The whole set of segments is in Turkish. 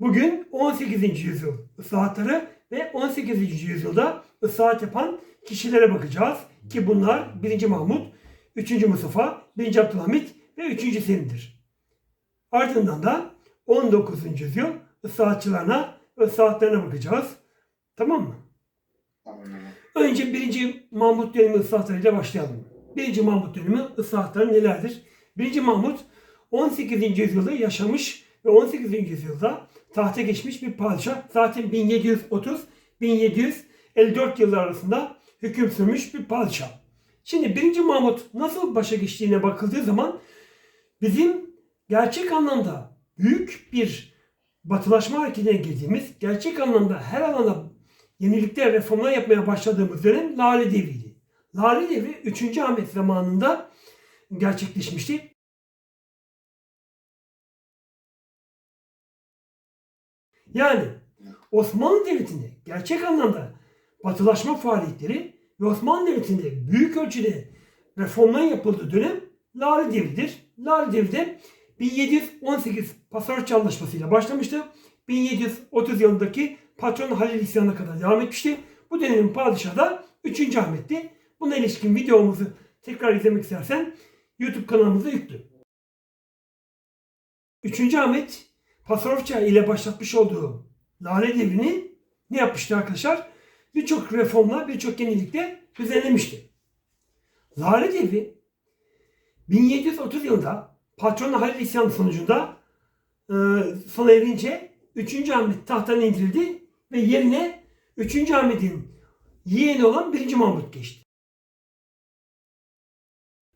Bugün 18. yüzyıl ıslahatları ve 18. yüzyılda ıslahat yapan kişilere bakacağız. Ki bunlar 1. Mahmut, 3. Mustafa, 1. Abdülhamit ve 3. Selim'dir. Ardından da 19. yüzyıl ıslahatçılarına ıslahatlarına bakacağız. Tamam mı? Tamam mı? Önce 1. Mahmut dönemi ıslahatlarıyla başlayalım. 1. Mahmut dönemi ıslahatları nelerdir? 1. Mahmut 18. yüzyılda yaşamış ve 18. yüzyılda tahta geçmiş bir padişah. Zaten 1730-1754 yıllar arasında hüküm sürmüş bir padişah. Şimdi 1. Mahmut nasıl başa geçtiğine bakıldığı zaman bizim gerçek anlamda büyük bir batılaşma hareketine girdiğimiz, gerçek anlamda her alanda yenilikler, reformlar yapmaya başladığımız dönem Lale Devri'ydi. Lale Devri 3. Ahmet zamanında gerçekleşmişti. Yani Osmanlı Devleti'nde gerçek anlamda batılaşma faaliyetleri ve Osmanlı Devleti'nde büyük ölçüde reformlar yapıldığı dönem Lale Devri'dir. Lale Devri de 1718 Pasarçı Anlaşması'yla başlamıştı. 1730 yılındaki Patron Halil İsyanı'na kadar devam etmişti. Bu dönemin padişahı da 3. Ahmet'ti. Buna ilişkin videomuzu tekrar izlemek istersen YouTube kanalımıza yüklü. 3. Ahmet Pasarofça ile başlatmış olduğu Lale Devri'ni ne yapmıştı arkadaşlar? Birçok reformla, birçok yenilikle düzenlemişti. Lale Devri 1730 yılında Patron Halil İsyanı sonucunda e, sona erince 3. Ahmet tahttan indirildi ve yerine 3. Ahmet'in yeğeni olan 1. Mahmut geçti.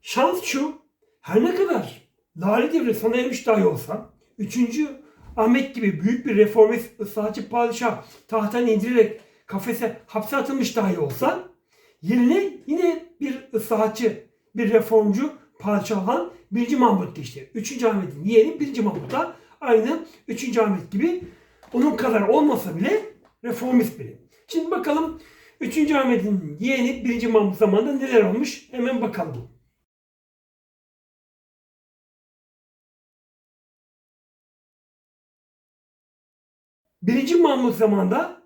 Şans şu, her ne kadar Lale Devri sona ermiş dahi olsa 3. Ahmet gibi büyük bir reformist ıslahatçı padişah tahttan indirilerek kafese hapse atılmış dahi olsa yerine yine bir ıslahatçı, bir reformcu padişah olan 1. Mahmut geçti. 3. Ahmet'in yeğeni 1. Mahmut da aynı 3. Ahmet gibi onun kadar olmasa bile reformist biri. Şimdi bakalım 3. Ahmet'in yeğeni 1. Mahmut zamanında neler olmuş hemen bakalım. 1. Mahmut zamanında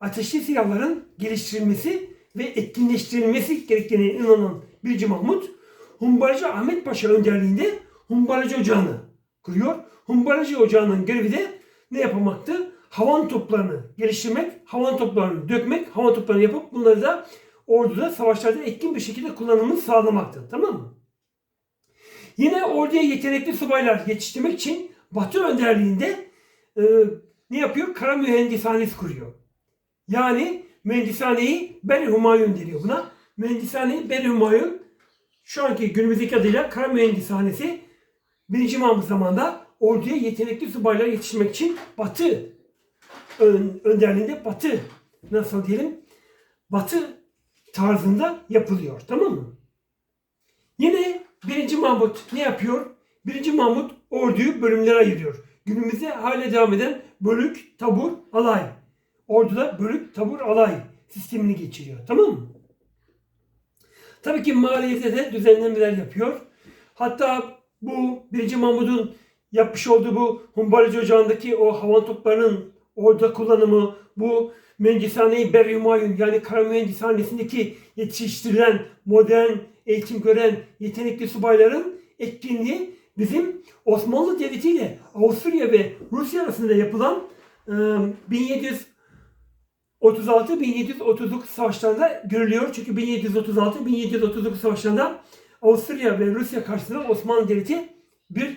ateşli silahların geliştirilmesi ve etkinleştirilmesi gerektiğine inanan 1. Mahmut, Humbaracı Ahmet Paşa önderliğinde Humbaracı Ocağı'nı kuruyor. Humbaracı Ocağı'nın görevi de ne yapamaktı? Havan toplarını geliştirmek, havan toplarını dökmek, havan toplarını yapıp bunları da orduda, savaşlarda etkin bir şekilde kullanımını sağlamaktı. Tamam mı? Yine orduya yetenekli subaylar yetiştirmek için Batı önderliğinde e, ne yapıyor? Kara mühendishanesi kuruyor. Yani mühendishaneyi Beni Humayun deniyor buna. Mühendishaneyi Beni Humayun şu anki günümüzdeki adıyla Kara Mühendishanesi 1. Mahmut zamanında orduya yetenekli subaylar yetiştirmek için Batı ön- önderliğinde Batı nasıl diyelim Batı tarzında yapılıyor. Tamam mı? Yine 1. Mahmut ne yapıyor? 1. Mahmut orduyu bölümlere ayırıyor. Günümüzde hala devam eden bölük, tabur, alay. Orduda bölük, tabur, alay sistemini geçiriyor. Tamam mı? Tabii ki maliyete de düzenlemeler yapıyor. Hatta bu 1. Mahmud'un yapmış olduğu bu Humbaracı Ocağı'ndaki o havan toplarının orada kullanımı, bu mühendishane-i Berri Humayun yani kara mühendishanesindeki yetiştirilen modern eğitim gören yetenekli subayların etkinliği bizim Osmanlı Devleti ile Avusturya ve Rusya arasında yapılan e, 1736-1739 savaşlarında görülüyor. Çünkü 1736-1739 savaşlarında Avusturya ve Rusya karşısında Osmanlı Devleti bir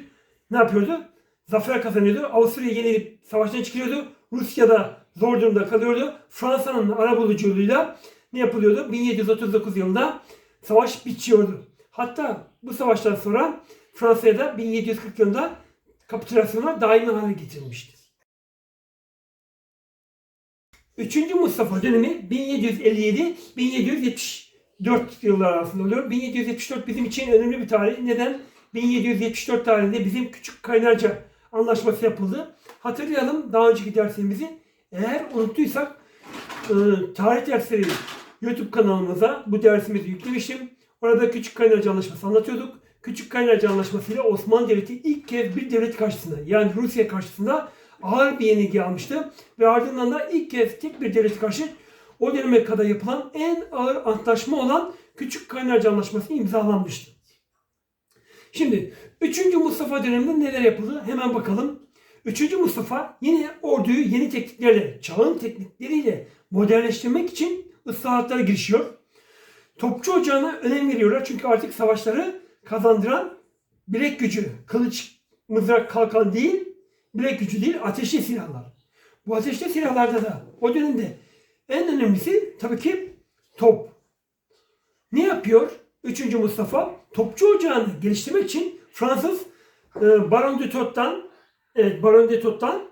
ne yapıyordu? Zafer kazanıyordu. Avusturya yenilip savaştan çıkıyordu. Rusya'da zor durumda kalıyordu. Fransa'nın arabuluculuğuyla ne yapılıyordu? 1739 yılında savaş bitiyordu. Hatta bu savaştan sonra Fransa'ya da 1740 yılında kapitülasyona daimi hale getirilmiştir. 3. Mustafa dönemi 1757-1774 yıllar arasında oluyor. 1774 bizim için önemli bir tarih. Neden? 1774 tarihinde bizim Küçük Kaynarca Anlaşması yapıldı. Hatırlayalım daha önceki derslerimizi. Eğer unuttuysak e, tarih dersleri YouTube kanalımıza bu dersimizi yüklemiştim. Orada Küçük Kaynarca Anlaşması anlatıyorduk. Küçük Kaynarca Anlaşması ile Osmanlı Devleti ilk kez bir devlet karşısında yani Rusya karşısında ağır bir yenilgi almıştı. Ve ardından da ilk kez tek bir devlete karşı o döneme kadar yapılan en ağır antlaşma olan Küçük Kaynarca Anlaşması imzalanmıştı. Şimdi 3. Mustafa döneminde neler yapıldı hemen bakalım. 3. Mustafa yine orduyu yeni tekniklerle, çağın teknikleriyle modernleştirmek için ıslahatlara girişiyor. Topçu ocağına önem veriyorlar çünkü artık savaşları kazandıran bilek gücü, kılıç, mızrak, kalkan değil, bilek gücü değil, ateşli silahlar. Bu ateşli silahlarda da o dönemde en önemlisi tabii ki top. Ne yapıyor 3. Mustafa? Topçu ocağını geliştirmek için Fransız e, Baron de Tot'tan evet, Baron de Tot'tan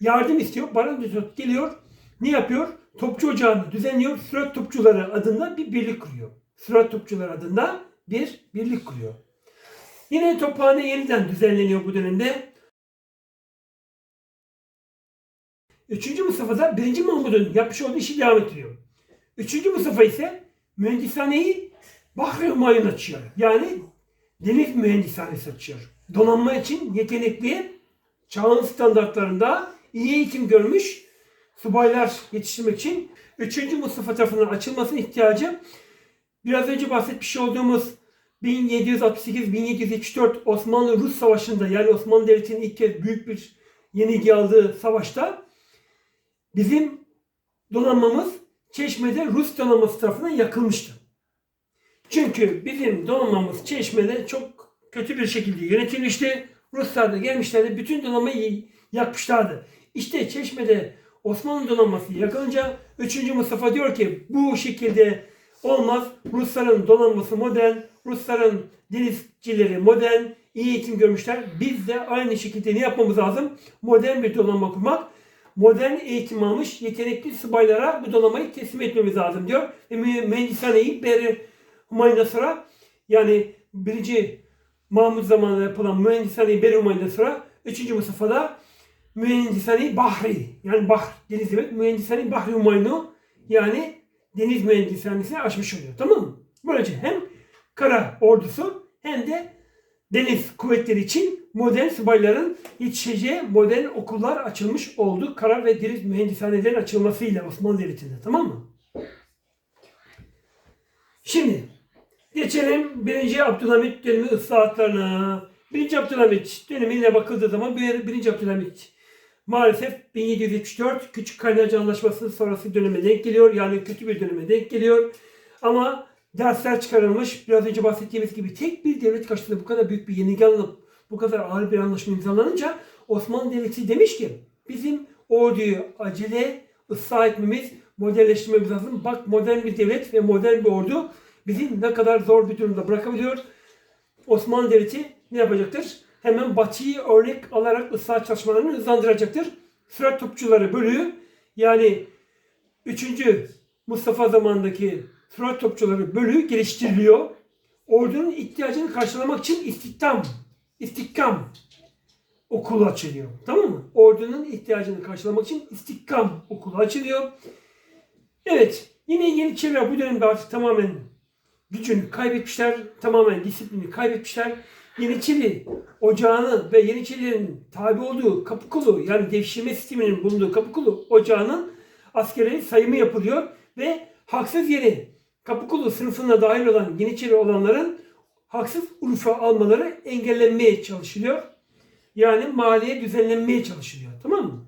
yardım istiyor. Baron de Tot geliyor. Ne yapıyor? Topçu ocağını düzenliyor. Sürat Topçuları adında bir birlik kuruyor. Sürat Topçuları adında bir birlik kuruyor. Yine tophane yeniden düzenleniyor bu dönemde. 3. Mustafa da 1. Mahmud'un yapmış olduğu işi devam ettiriyor. 3. Mustafa ise mühendishaneyi Bahri Humayun açıyor. Yani deniz mühendishanesi açıyor. Donanma için yetenekli, çağın standartlarında iyi eğitim görmüş subaylar yetiştirmek için 3. Mustafa tarafından açılmasının ihtiyacı biraz önce bahsetmiş olduğumuz 1768-1774 Osmanlı-Rus Savaşı'nda yani Osmanlı Devleti'nin ilk kez büyük bir yenilgi aldığı savaşta bizim donanmamız Çeşme'de Rus donanması tarafından yakılmıştı. Çünkü bizim donanmamız Çeşme'de çok kötü bir şekilde yönetilmişti. Ruslar da gelmişlerdi. Bütün donanmayı yakmışlardı. İşte Çeşme'de Osmanlı donanması yakılınca 3. Mustafa diyor ki bu şekilde olmaz. Rusların donanması modern, Rusların denizcileri modern, iyi eğitim görmüşler. Biz de aynı şekilde ne yapmamız lazım? Modern bir donanma kurmak. Modern eğitim almış yetenekli subaylara bu donanmayı teslim etmemiz lazım diyor. Ve mü- mühendishaneyi Beri Humayun'dan sonra yani birinci Mahmut zamanında yapılan mühendishaneyi Beri Humayun'dan sonra 3. Mustafa'da mühendishane Bahri yani Bahr deniz demek mühendishane Bahri Humayun'u yani deniz mühendishanesini açmış oluyor. Tamam mı? Böylece hem kara ordusu hem de deniz kuvvetleri için modern subayların yetişeceği modern okullar açılmış oldu. Kara ve deniz mühendishanelerin açılmasıyla Osmanlı Devleti'nde. Tamam mı? Şimdi geçelim 1. Abdülhamit dönemi ıslahatlarına. 1. Abdülhamit dönemine bakıldığı zaman 1. Abdülhamit maalesef 1774 Küçük Kaynarca Anlaşması sonrası döneme denk geliyor. Yani kötü bir döneme denk geliyor. Ama dersler çıkarılmış. Biraz önce bahsettiğimiz gibi tek bir devlet karşısında bu kadar büyük bir yenilgi alınıp bu kadar ağır bir anlaşma imzalanınca Osmanlı Devleti demiş ki bizim orduyu acele ıslah etmemiz, modelleştirmemiz lazım. Bak modern bir devlet ve modern bir ordu bizi ne kadar zor bir durumda bırakabiliyor. Osmanlı Devleti ne yapacaktır? Hemen Batı'yı örnek alarak ıslah çalışmalarını hızlandıracaktır. Sürat topçuları bölüğü yani 3. Mustafa zamanındaki Sürat topçuları bölüğü geliştiriliyor. Ordunun ihtiyacını karşılamak için istihdam, istikam okulu açılıyor. Tamam mı? Ordunun ihtiyacını karşılamak için istikam okulu açılıyor. Evet, yine Yeniçeriler bu dönemde artık tamamen gücünü kaybetmişler, tamamen disiplini kaybetmişler. Yeniçeri ocağını ve Yeniçerilerin tabi olduğu Kapıkulu yani devşirme sisteminin bulunduğu Kapıkulu ocağının askerleri sayımı yapılıyor ve haksız yere Kapıkulu sınıfına dahil olan Yeniçeri olanların haksız urfa almaları engellenmeye çalışılıyor. Yani maliye düzenlenmeye çalışılıyor. Tamam mı?